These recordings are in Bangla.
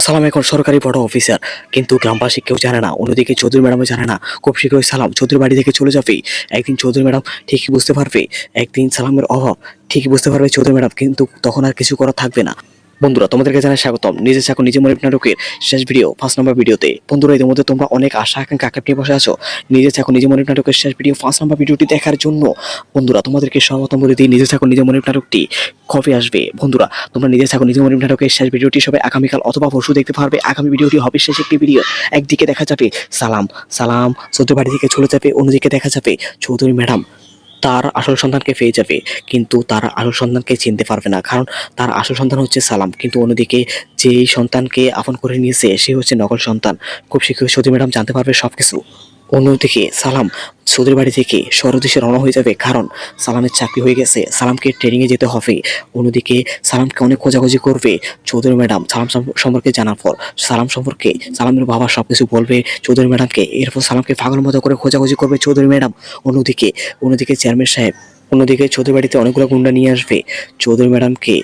সালাম এখন সরকারি বড় অফিসার কিন্তু গ্রামবাসী কেউ জানে না। অন্যদিকে চৌধুরী ম্যাডামও জানে না। খুব শীঘ্রই সালাম। চৌধুরী বাড়ি থেকে চলে যাবে। একদিন চৌধুরী ম্যাডাম ঠিকই বুঝতে পারবে। একদিন সালামের অভাব ঠিকই বুঝতে পারবে চৌধুরী ম্যাডাম কিন্তু তখন আর কিছু করা থাকবে না। বন্ধুরা, তোমাদেরকে জানাই স্বাগতম। নিজে থাকো নিজে মনে নাটকের শেষ ভিডিও ফার্স্ট নাম্বার ভিডিওতে। বন্ধুরা এর মধ্যে তোমরা অনেক আশা, আকাঙ্ক্ষা আকাঙ্ক্ষা নিয়ে বসে আছো। নিজে থাকো নিজে মনে নাটকের শেষ ভিডিও ফার্স্ট নাম্বার ভিডিওটি দেখার জন্য। বন্ধুরা, তোমাদেরকে স্বাগতম বলে দিই নিজে থাকো নিজে মনে নাটকটি কবে আসবে? বন্ধুরা, তোমরা নিজে থাকো নিজে মনে নাটকের শেষ ভিডিওটি সবাই আগামীকাল অথবা পরশু দেখতে পারবে। আগামী ভিডিওটি হবে শেষ একটি ভিডিও। একদিকে দেখা যাবে সালাম সালাম, চৌধুরী বাড়ি থেকে চলে যাবে, অন্যদিকে দেখা যাবে চৌধুরী ম্যাডাম। তার আসল সন্তানকে পেয়ে যাবে, কিন্তু তার আসল সন্তানকে চিনতে পারবে না। কারণ তার আসল সন্তান হচ্ছে সালাম। কিন্তু অন্যদিকে যেই সন্তানকে আপন করে নিয়েছে, সে হচ্ছে নকল সন্তান। খুব শীঘ্রই সতী ম্যাডাম জানতে পারবে সব কিছু অন্যদিকে সালাম সৌদির বাড়ি থেকে শহরদেশে রওনা হয়ে যাবে, কারণ সালামের চাকরি হয়ে গেছে। সালামকে ট্রেনিংয়ে যেতে হবে। অন্যদিকে সালামকে অনেক খোঁজাখুঁজি করবে চৌধুরী ম্যাডাম। সালাম সম্পর্কে জানার পর সালাম সম্পর্কে সালামের বাবা সব কিছু বলবে চৌধুরী ম্যাডামকে। এরপর সালামকে পাগল মতো করে খোঁজাখুঁজি করবে চৌধুরী ম্যাডাম। অন্যদিকে অন্যদিকে চেয়ারম্যান সাহেব অন্যদিকে চৌধুরী বাড়িতে অনেকগুলো গুন্ডা নিয়ে আসবে। চৌধুরী ম্যাডামকে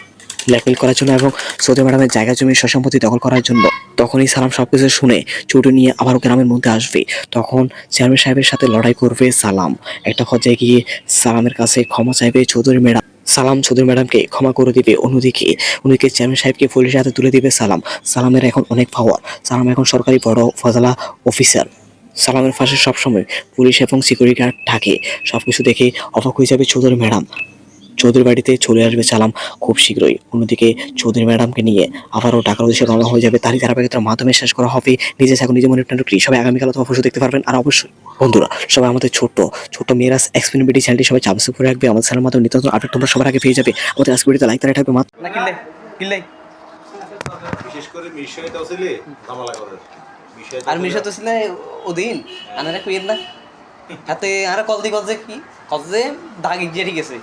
ব্ল্যাকমেল করার জন্য এবং চৌধুরী ম্যাডামের জায়গা জমি সম্পত্তি দখল করার জন্য তখনই সালাম সবকিছু শুনে চুটে নিয়ে আবারও গ্রামের মধ্যে আসবে। তখন চেয়ারম্যান সাহেবের সাথে লড়াই করবে সালাম। একটা পর্যায়ে গিয়ে সালামের কাছে ক্ষমা চাইবে চৌধুরী ম্যাডাম। সালাম চৌধুরী ম্যাডামকে ক্ষমা করে দিবে। অন্যদিকে অন্যদিকে চেয়ারম্যান সাহেবকে পুলিশের হাতে তুলে দিবে সালাম। সালামের এখন অনেক পাওয়ার। সালাম এখন সরকারি বড় ফজলা অফিসার। সালামের পাশে সবসময় পুলিশ এবং সিকিউরিটি গার্ড থাকে। সবকিছু দেখে অবাক হয়ে যাবে চৌধুরী ম্যাডাম। চৌধুরী বাড়িতে চলে আসবে সালাম খুব শীঘ্রই। অন্যদিকে চৌধুরী ম্যাডামকে নিয়ে আবারও টাকার উদ্দেশ্যে রওনা হয়ে যাবে তারই ধারাবাহিকতার মাধ্যমে শেষ করা হবে নিজে থাকুন নিজে মনে নাটকটি সবাই আগামীকাল অথবা অবশ্যই দেখতে পারবেন। আর অবশ্যই বন্ধুরা সবাই আমাদের ছোট্ট ছোট্ট মেয়েরাস এক্সপেরিমেন্টি চ্যানেলটি সবাই সাবস্ক্রাইব করে রাখবে। আমাদের চ্যানেলের মাধ্যমে নিত্য নতুন আপডেট তোমরা সবার আগে পেয়ে যাবে। আমাদের আজকে ভিডিওতে লাইক তারা থাকবে মাত্র না কিনলে কিনলে বিশেষ করে মিশনে তো ছিলে ঝামেলা করে। আর মিশো তো ছিল ওদিন। আনারা কুইয়ের না। হাতে আর কল দি কলজে কি? কলজে দাগ গিয়ে ঠিক আছে।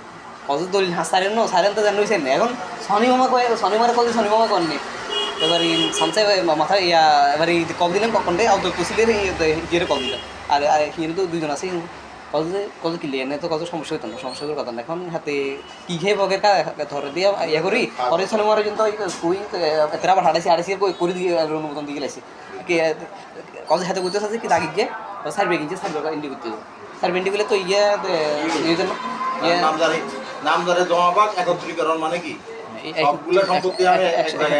দলিল হ্যাঁ সারেন ন সারেন তো জানো হয়েছেন এখন শনি মামা কয়ে শনি মারে কল শনি মামা কননি এবার সঞ্চয় মাথা ইয়া এবার কল দিলেন কখন আউট কুসিলের ইয়ে কল দিলাম। আর আর তো দুইজন আছে কল যে কল কিনলে এনে তো কত সমস্যা হতো না সমস্যা কথা না। এখন হাতে কি খেয়ে বগে কা ধরে দিয়ে ইয়ে করি। পরে শনি মারে কিন্তু কুই এতটা আবার হাঁটাইছি হাঁটাইছি করে দিয়ে অনুমোদন দিয়ে গেছি কি কলেজ হাতে করতে আছে কি দাগি গিয়ে সার্ভে কিনছে সার্ভে ইন্ডি করতে। সার্ভে ইন্ডি করলে তো ইয়ে ইয়ে জন্য ইয়ে নামদারি একত্রীকরণ মানে কি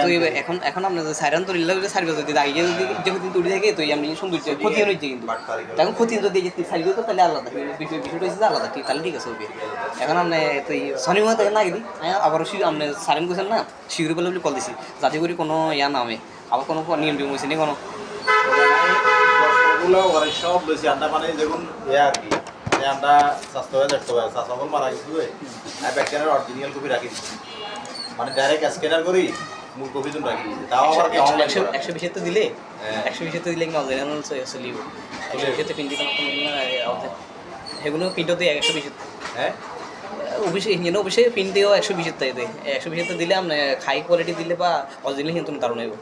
তুই। এখন এখন আপনার সাইরান তো রিল্লা যদি তুই থাকে তো আপনি সুন্দর ক্ষতি হচ্ছে কিন্তু বাটপারি ক্ষতি যদি সার্ভে তো তাহলে আলাদা বিষয়টা হচ্ছে আলাদা ঠিক তাহলে ঠিক আছে ওকে এখন আপনি তুই শনিবার থেকে না গেলি আবারও আপনি সারেন করছেন না শিউরি বলে কল দিছি যাতে করে কোনো ইয়া নামে আবার কোনো নিয়ম টিয়ম হয়েছে নি কোনো সব আন্ডা মানে দেখুন আর কি আমরা স্বাস্থ্য হয়ে দেখতে পাই স্বাস্থ্য মারা গেছি ব্যাকটেরিয়ার অরিজিনাল কপি রাখি মানে ডাইরেক্ট স্ক্যানার করি মূল কপি তুমি রাখি তাও আবার কি অনলাইন একশো একশো বিশের তো দিলে। একশো বিশের তো দিলে কি অনলাইন চলে একশো বিশের তো প্রিন্ট দিতে সেগুলো দিয়ে একশো বিশের হ্যাঁ অফিসে ইঞ্জিন অফিসে প্রিন্ট দিয়েও একশো বিশের তাই দেয় একশো বিশের দিলে আপনি হাই কোয়ালিটি দিলে বা অরিজিনাল কিন্তু দারুণ হইব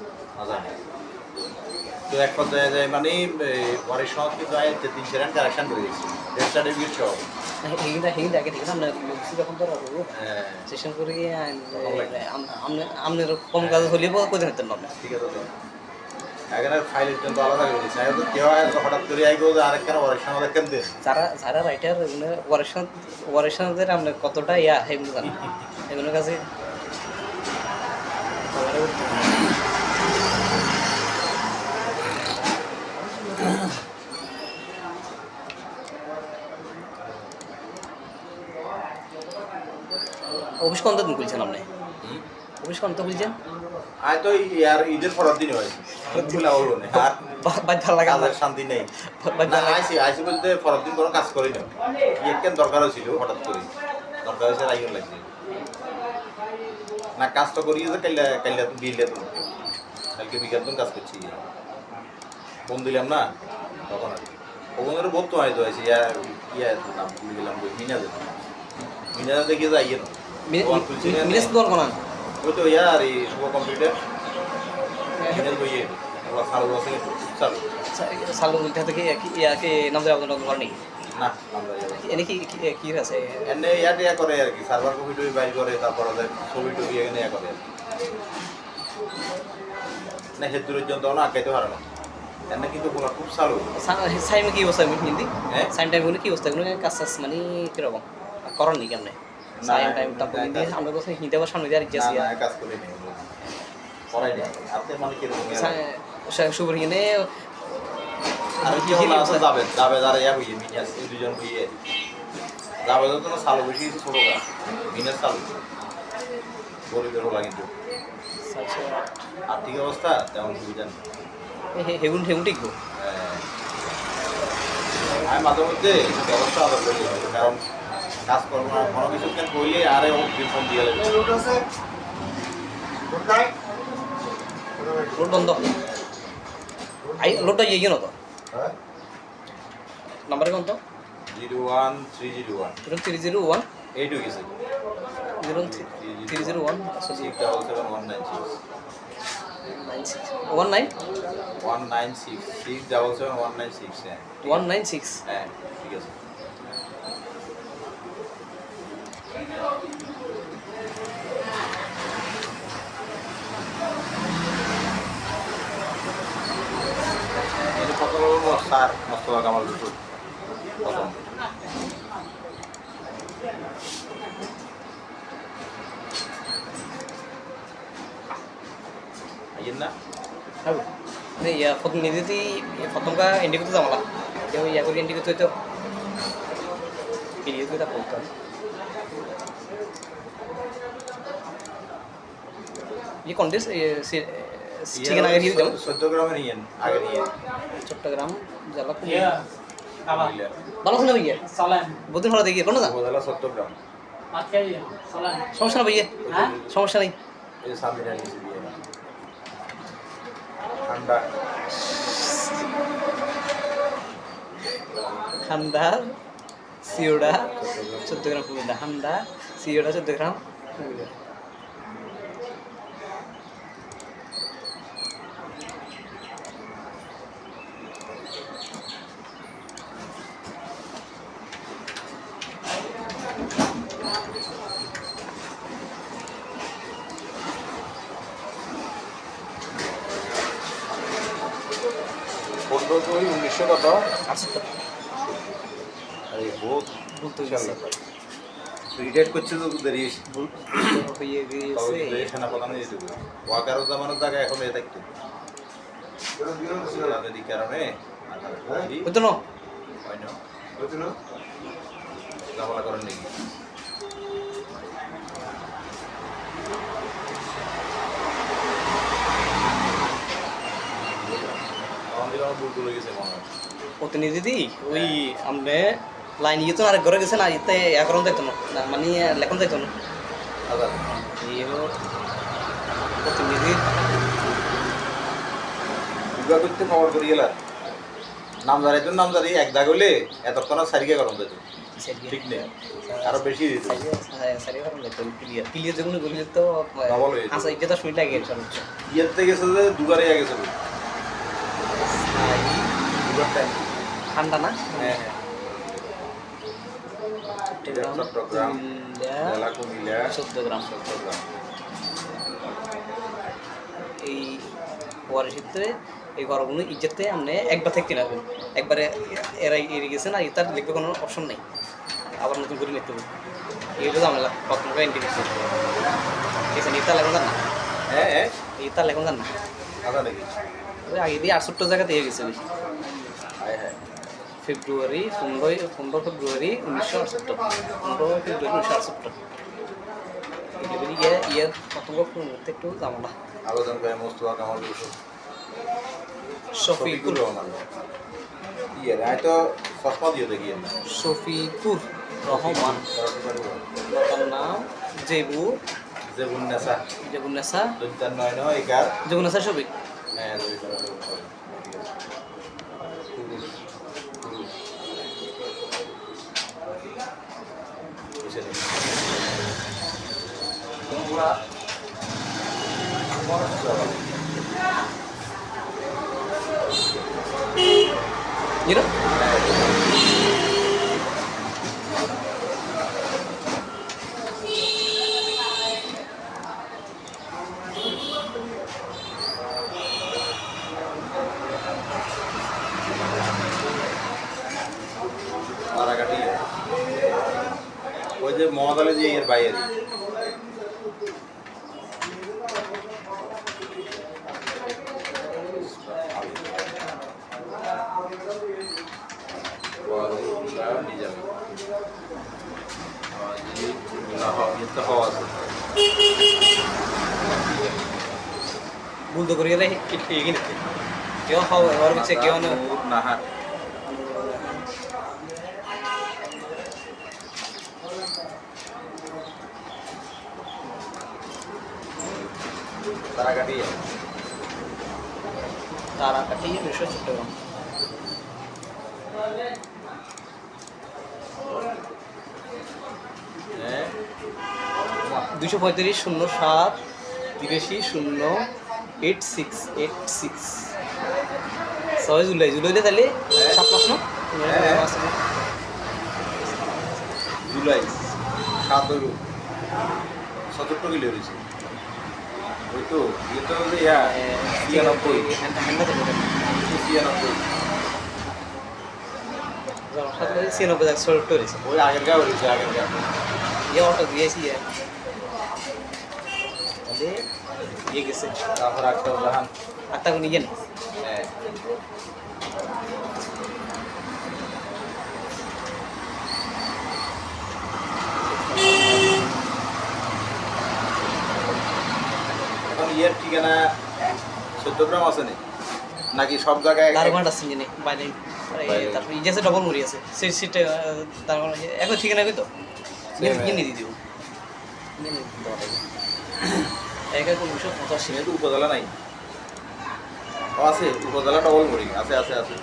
তো এক পর্যায়ে যায় মানে সহ কিন্তু আয় তিন চার কারেকশন করে দিয়েছি। ডেথ সার্টিফিকেট সহ হ্যাঁ। কম কাজ হলে কোথায় হতেন না ঠিক আছে ফাইলের জন্য আলাদা করে দিচ্ছি আমি কেউ হঠাৎ করে যে আরেকখানে দেখেন যারা যারা রাইটার এগুলো ওয়ারেশন ওয়ারেশনদের আপনার কতটা ইয়া জানেন এগুলোর কাছে দিন খুলছেন আপনি? অফিস কত খুলছেন আয় তো ইয়ার ঈদের পরের দিন হয়। খোলা হলো না। আর লাগে শান্তি নেই। আইসি আইসি বলতে পরের দিন কোনো কাজ করি না। দরকার হয়েছিল হঠাৎ করে। দরকার হয়েছে রাইন লাগছে। না কাজ তো করি যে কাইলা কাইলা তুমি বিলে তুমি কালকে বিকাল তুমি কাজ করছি। ফোন দিলাম না তখন আর কি। বহুত তো হয়তো আছে ইয়া ইয়া নাম বই মিনাজে মিনাজে দেখে যাই না। মিনেস দর কোন ওই তো ইয়ার এই শুভ কম্পিউটার সালু উল্টা থেকে ইয়াকে নাম দেওয়া আপনার ঘর নেই কি কি- কি আছে এনে ইয়াত ইয়া করে আর কি সার্ভার কপি টপি বাইর করে তারপর ওদের ছবি টবি এখানে ইয়া করে আর কি। না হেতুরের জন্য না আঁকাইতে পারে না এনে কিন্তু বলা খুব চালু সাইমে কি অবস্থা হ্যাঁ? সাইম টাইম কি অবস্থা কাজ মানে কীরকম করার নি কেমনে টাইম আমরা বলছি হিন্দি সামনে দিয়ে আর গেছি কাজ করে নেই করাই নেই। আপনি মানে কীরকম শুভর হিনে আমি কি হলো আছে যাবে যাবে যারা ইয়া হইয়ে মিনিয়াস দুজন হইয়ে। যাবে তো না সালো বেশি ছোট গা মিনিয়াস সালো। গরিবের ওলা কিন্তু আর্থিক অবস্থা তেমন সুবিধা নেই। হেগুন হেগুন ঠিক হ্যাঁ। আমি মাঝে মধ্যে ব্যবস্থা করি কারণ কাজ করব না কোনো কিছু কেন করলে আরে ও বিপদ দিয়ে লাগবে লোড বন্ধ। আই লোডটা ইয়ে না তো? নাম্বার কোন তো? Zero one three zero one. Zero three zero one eight হয়ে গেছে zero three zero one six double seven one nine six nine six one nine one nine six six double seven one nine six হ্যাঁ ওয়ান নাইন সিক্স হ্যাঁ ঠিক আছে। স্যার মোস্তফা কামাল রসুল প্রথম আইয়েন না नहीं या फोटो नहीं दी थी ये फोटो का इंडिको तो जमाला जो या कोई इंडिको तो तो वीडियो तो था बोलता ये कौन दिस ये ठीक है ना अगर ये जम ভালো ভাইয়া? সালাম। দেখি কোনো না চট্টগ্রাম। সমস্যা না ভাইয়া? হ্যাঁ? সমস্যা নেই। ঠান্ডা। সিওড়া চোদ্দ গ্রাম কুমিল্লা সিওড়া চোদ্দ গ্রাম কুমিল্লা পনেরো উনিশশো কত? আচ্ছা আরে বহুত বলতে ব্যাপার রিটায়ার করছে তো এই সেনা প্রধান ওয়াকারও জামানোর জায়গায় এখন এ থাকতো। রাজনৈতিক কারণে হতো না হয় না করেন নাকি আমাদের আমার ভুল গেছে মনে হয় প্রতিনিধি দি ওই আপনি লাইন ইয়ে তো আরেক ঘরে গেছে না ইতে এখন দেখতো না মানে লেখন দেখতো না। প্রতিনিধি করতে খবর করি গেলা নামদারি তো নামদারি এক দাগ হলে এতক্ষণ আর সারিকে গরম দিত ঠিক নেই আরও বেশি দিত। ক্লিয়ার। যেগুলো বলি তো যেত। আচ্ছা এটা লাগে ইয়ের থেকে গেছে যে দুগারে গেছে ঠান্ডা না? হ্যাঁ হ্যাঁ। চট্টগ্রাম কুমিল্লা, চট্টগ্রাম। এই ওয়ারের ক্ষেত্রে এই ঘরগুলো ইজ্জতে আপনি একবার থেকে রাখবেন একবারে এরা এড়ে গেছে না ইতার লিখবে কোনো অপশন নেই। আবার নতুন করে লিখতে হবে। এইগুলো ঝামেলা কখনো এন্ট্রি করতে ঠিক আছে ইতার লেখন না? হ্যাঁ হ্যাঁ। ইতার লেখন না? ওই আগে দিয়ে আটষট্টি জায়গা দিয়ে গেছে হ্যাঁ হ্যাঁ ফেব্রুয়ারি পনেরোই পনেরো ফেব্রুয়ারি উনিশশো আটষট্টি। পনেরো ফেব্রুয়ারি উনিশশো আটষট্টি। এগুলি ইয়ে ইয়ের পতঙ্গ মধ্যে একটু ঝামেলা আবেদন করে মোস্তফা কামাল ইউসুফ শফিকুর রহমান। ইয়ে আমি তো চশমা দিয়ে দেখি শফিকুর রহমান। তার নাম জেবু। যে বুন্নেসা জেবুন্নেসা দৈতার নয় নয় এগার জেবুন্নেসা শফিক। হ্যাঁ You ওই যে মহাদালে যে এর বাইরে। ভুল তো করিয়ে রে এগিয়ে নিতে কেউ খাও এবার হচ্ছে কেউ না নাহার তারা কাটিয়ে তারা কাটিয়ে দুশো চট্টগ্রাম দুশো পঁয়ত্রিশ শূন্য সাত তিরাশি শূন্য এইট সিক্স এইট সিক্স। ছয় জুলাই জুলাইতে তাহলে সাত মাস না? হ্যাঁ। জুলাই সাত হইল সতেরো কিলো রয়েছে ওই তো ইয়ে তো হচ্ছে ইয়া ছিয়ানব্বই। ছিয়ানব্বই। ছিয়ানব্বই এক ছোট্ট হয়েছে। ওই আগের গা হয়েছে আগের গা ইয়ে অটো দিয়েছি ইয়ে তাহলে ইয়ে গেছে। তারপর জাহান নিয়ে না এখন ইয়ের ঠিকানা চট্টগ্রাম আছে নি? নাকি সব জায়গায় আছে বাইরে বাইরে। তারপর ইয়ে আছে ডবল মুড়ি আছে। সেই সিটে তার ঘণ্টা একই ঠিকানা একই তো? দিয়ে দিব। একা কোনো বিষয় পঁচাশি যেহেতু উপজেলা নাই। আছে উপজেলা ডবল মুড়ি আছে আছে আছে।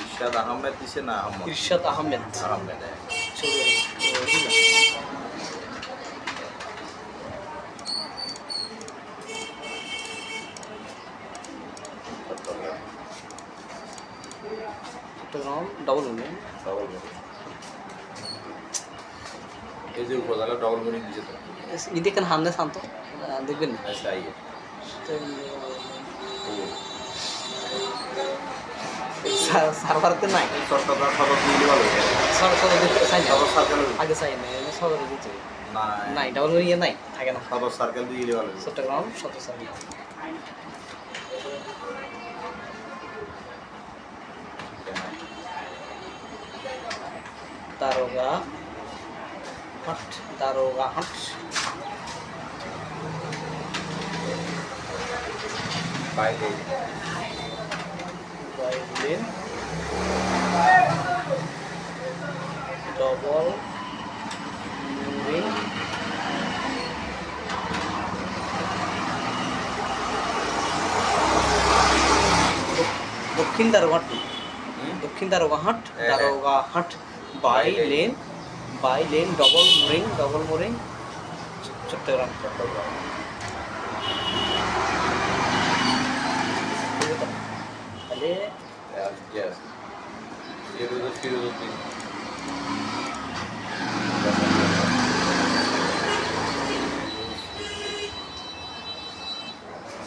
ইরশাদ আহমেদ দিছে না আহমদ? ইরশাদ আহমেদ। আহমেদ হ্যাঁ। চৌধুরী ও, বুঝলাম। চট্টগ্রাম চট্টগ্রাম ডবল মুড়ি ডবল মুড়ি এই যে উপজেলা ডবল মুড়ি দিছে তো। যদি এখানে হামনে শান্ত? দেখবেন না। আচ্ছা সার্ভারতে নাই। চট্টগ্রাম সদর দিলে ভালো হতো। সর সর সাইন সদর সার্কেল আগে সাইন সদরে দিতে না নাই। ডাবল মুড়ি নাই। থাকে না। সদর সার্কেল দিলে ভালো চট্টগ্রাম সাইন দারোগা হাট দারোগা হাট। বাইরে। বাইলেন ডবল মুড়ি। দক্ষিণ দারোগাহাট হুম? দক্ষিণ দারোগাহাট হ্যাঁ। Darogahat bylane bylane double mooring double mooring Chittagong Chittagong তাহলে ইয়েস ফিরোজ ফিরোজউদ্দিন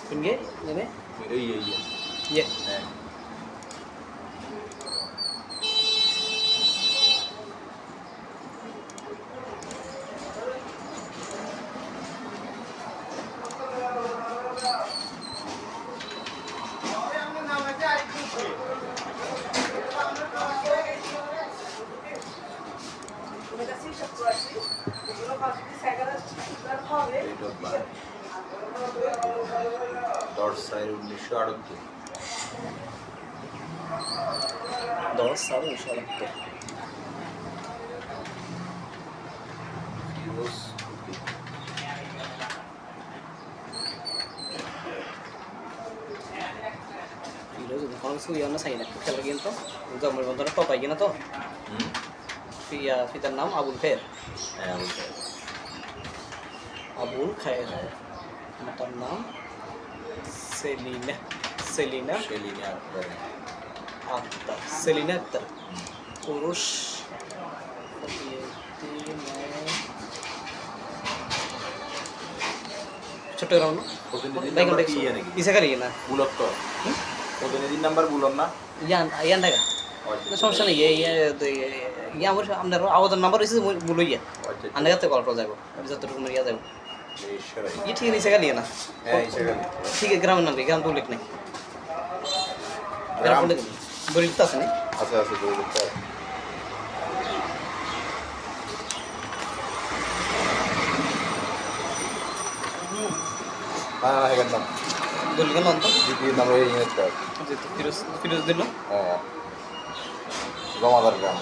কোনগে জানে এই এই এই। ইয়ে হ্যাঁ ডেট অফ বার্থ দশ চার উনিশশো আটাত্তর দশ সাল উনিশশো আটাত্তর ফিরোজ ফিরোজ কোনো কিছু ইয়ে না চাই না খেলা গিয়ে তো জন্মের বন্ধনে টপাই কিনা তো হুম ইয়া পিতার নাম আবুল আক্তার সেলিনা আক্তার পুরুষ। চট্টগ্রাম না কি ইয়ে না। বুলক তো প্রতিনিধির নাম্বার বুলন না? ইয়ান ইয়ান দেখা। সমস্যা নেই। ইয়ে আমার আপনার আবেদন নাম্বার হয়েছে মূল ইয়া আচ্ছা আন্না কল করা যাব যতটুকু ইয়া যাব ই ঠিক ইসাকালি না। হ্যাঁ ইসাকালি ঠিক আছে গ্রামের নাম কি গ্রাম তো উল্লেখ নেই। গ্রাম উল্লেখ নেই। তো আছে আছে আছে বুলক তো হ্যাঁ হ্যাঁ এখানে নাম গরিব কেন অন্ত দ্বিতীয় নাম এই কার্ড ফিরোজ ফিরোজ দিল। হ্যাঁ জমাদার গ্রাম।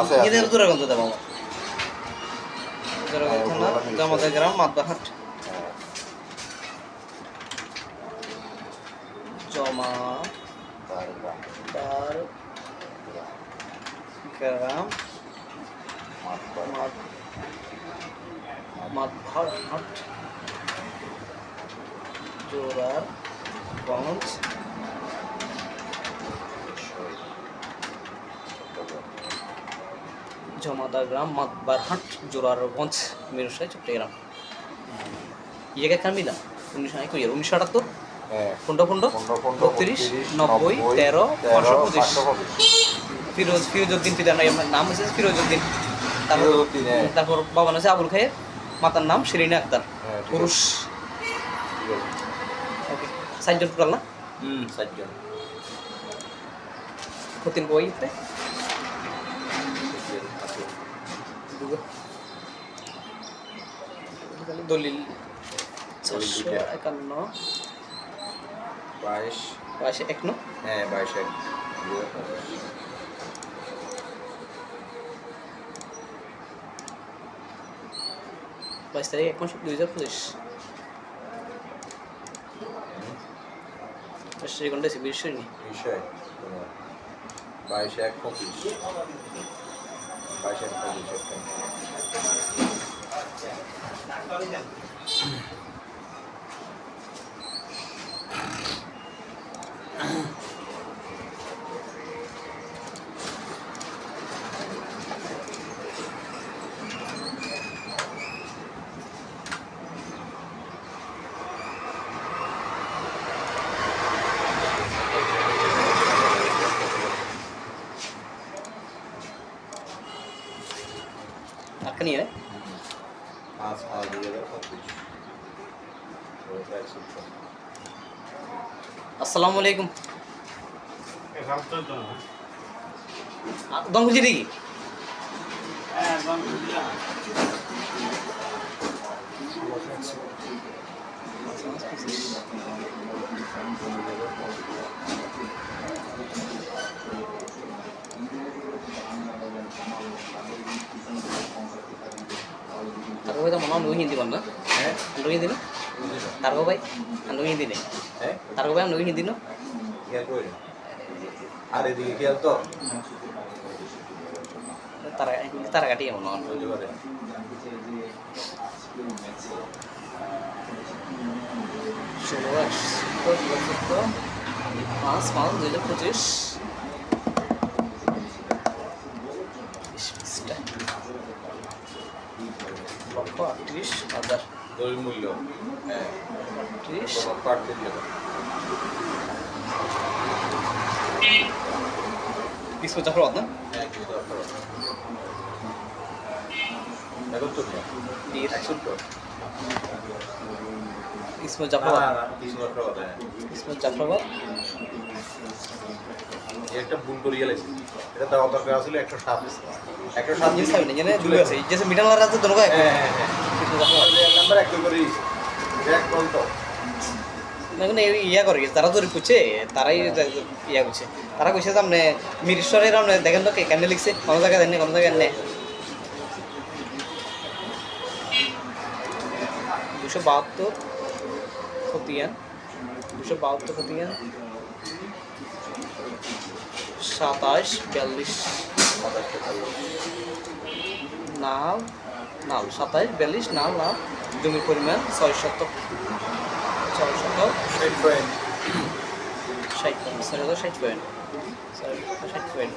আছে আছে। এদের দূরে গন্ত দেবো আমার। হ্যাঁ, জামাদের গ্রাম মাদবাহাট হ্যাঁ। জমা তার গ্রাম মাদবাহাট জোরার গঞ্জ জমাদার জোরারগঞ্জ মিরসাই, চট্টগ্রাম। ইয়ে কার মিলা? উনিশশো একুশ উনিশশো আটাত্তর পনেরো পনেরো বত্রিশ নব্বই তেরো পাঁচশো পঁচিশ। ফিরোজ ফিরোজউদ্দিন পিতার নাম আমার নাম হচ্ছে ফিরোজউদ্দিন। তারপর হ্যাঁ। তারপর বাবা নাম হচ্ছে আবুল খায়ের মাতার নাম শিরিনা আক্তার হ্যাঁ, পুরুষ। ওকে সাতজন টোটাল না? হুম চারজন কতিন বইতে দলিল চারশো একান্ন। বাইশ। বাইশে এক ন? হ্যাঁ বাইশ এক। বাইশ তারিখ এক মাস দুই হাজার পঁচিশ। শ্রীকণ্ঠ আছে বিশ্বরী বিষয় তোমার বাইশ এক পঁচিশ। বাইশ এক পঁচিশ একটা। আটকা নিয়ে পাঁচ পাঁচ দুই হাজার পঁচিশ ওইটা একশো আসসালামু আলাইকুম। দম খুঁজি তারপর তো মনে হয় হিন্দি বল। না হ্যাঁ আন্ডো তারপর ভাই আন্ডো হিন্দি নেই তারপর ভাই আন্ডো হিন্দি না আর এদিকে খেয়াল তো? তারা তারা মনে ষোলো একশো পাঁচ পাঁচ দুই হাজার পঁচিশ। লক্ষ আটত্রিশ হাজার। মূল্য হ্যাঁ না ইসমত জাফরাবাদ একটা কথা ইসমত জাফরাবাদ একটা ভুল করে গেলেছি এটা দেওয়া দরকার ছিল একশো সাত একশো সাত জিনিস খাবি না জেনে দুলে আছে যে রাজ্য দোনো হ্যাঁ হ্যাঁ হ্যাঁ ইয়া করে তারা তো করছে তারাই ইয়া করছে। তারা কইছে যে আপনি মিরেশ্বরের আপনি দেখেন তো কে কেন লিখছে? কোনো জায়গায় দেন কোনো জায়গায় নেই। দুশো বাহাত্তর খতিয়ান দুশো বাহাত্তর খতিয়ান সাতাশ বিয়াল্লিশ। নাল নাল সাতাশ বিয়াল্লিশ নাল নাল। জমির পরিমাণ ছয় শতক ছয় শতক ষাট পয়েন্ট। ষাট পয়েন্ট ছয় হাজার ষাট পয়েন্ট। ছয় ষাট পয়েন্ট।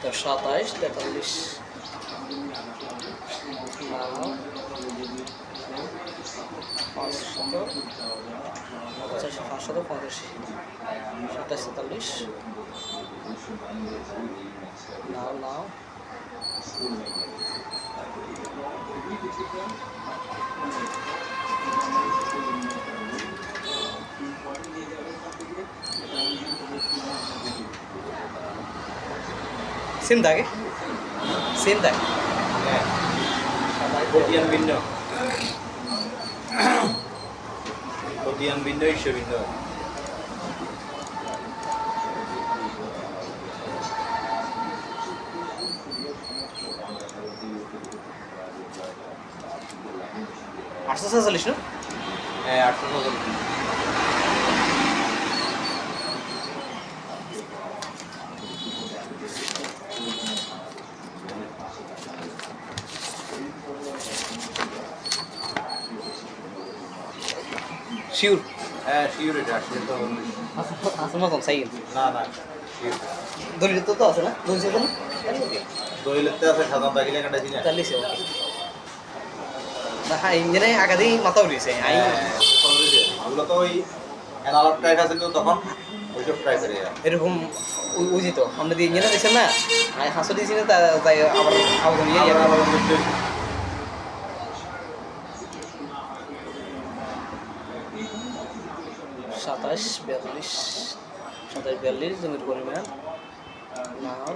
তো সাতাইশ তেতাল্লিশ। পঁচাশি পাঁচশত পঁচাশি। সাতাশ তেতাল্লিশ। নাও নাও। सेम था क्या सेम था Korean window. Korean window is window. আটশো সাতচল্লিশ না? হ্যাঁ আটশো শিওর হ্যাঁ শিওর এটা সাইকেল। না না শিওর দলিল তো তো আছে না? দলিল আছে না? আছে সাধারণ দাগিলে চাল্লিশ ওকে হ্যাঁ ইঞ্জিনে আগাতেই মাথা উঠেছে। আই হ্যাঁ, ওগুলো তো ওই অ্যানালগ ট্র্যাক আছে তো তখন ওইসব ট্রাই করে এরকম ওই তো আমরা দিয়ে ইঞ্জিনে দিয়েছেন না আমি হাসো দিয়েছি না তাই আবার আবার আবার সাতাশ বিয়াল্লিশ সাতাশ বিয়াল্লিশ জমির পরিমাণ। নাও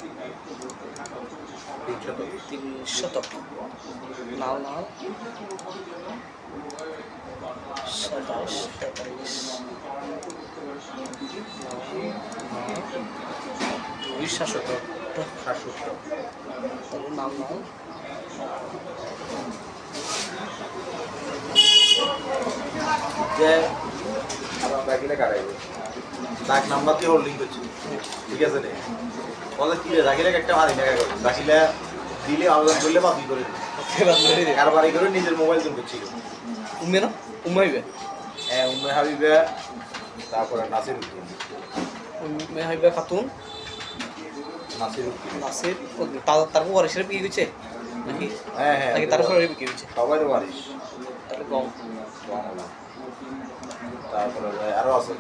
তিনশো তো তিন শতক নাও নাও সাতাশ তেতাল্লিশ। দুই নাম নাও যে আমার দাগিলে কাটাইবে দাগ নাম্বার দিয়ে হোল্ডিং করছি ঠিক আছে রে? বলে কি রে? দাগিলে একটা মারি না করে। দাগিলে দিলে আবেদন করলে বাতিল করে দিবে। এবার ধরে করে নিজের মোবাইল জুম করছিল। উমে না? উমাইবে হ্যাঁ উম্মে হাবিবে তারপরে নাসির উদ্দিন উমে হইবে খাতুন নাসির উদ্দিন নাসির তারপর ওয়ারিসের বিয়ে গেছে নাকি? হ্যাঁ হ্যাঁ নাকি তারপরে বিক্রি হয়েছে সবাই তাহলে কম। তারপরে আরও আছে।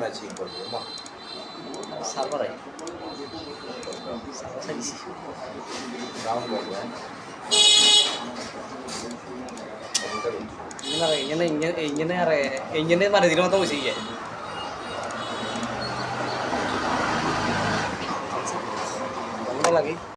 ম্যাচিং করবো মা সার্ভার আই সার্ভার সাইছি ডাউন করবো হ্যাঁ ഇങ്ങനെ ഇങ്ങനെ ഇങ്ങനെ ഇങ്ങനെ ഇങ്ങനെ മരത്തിന് മൊത്തം ചെയ്യാൻ লাগে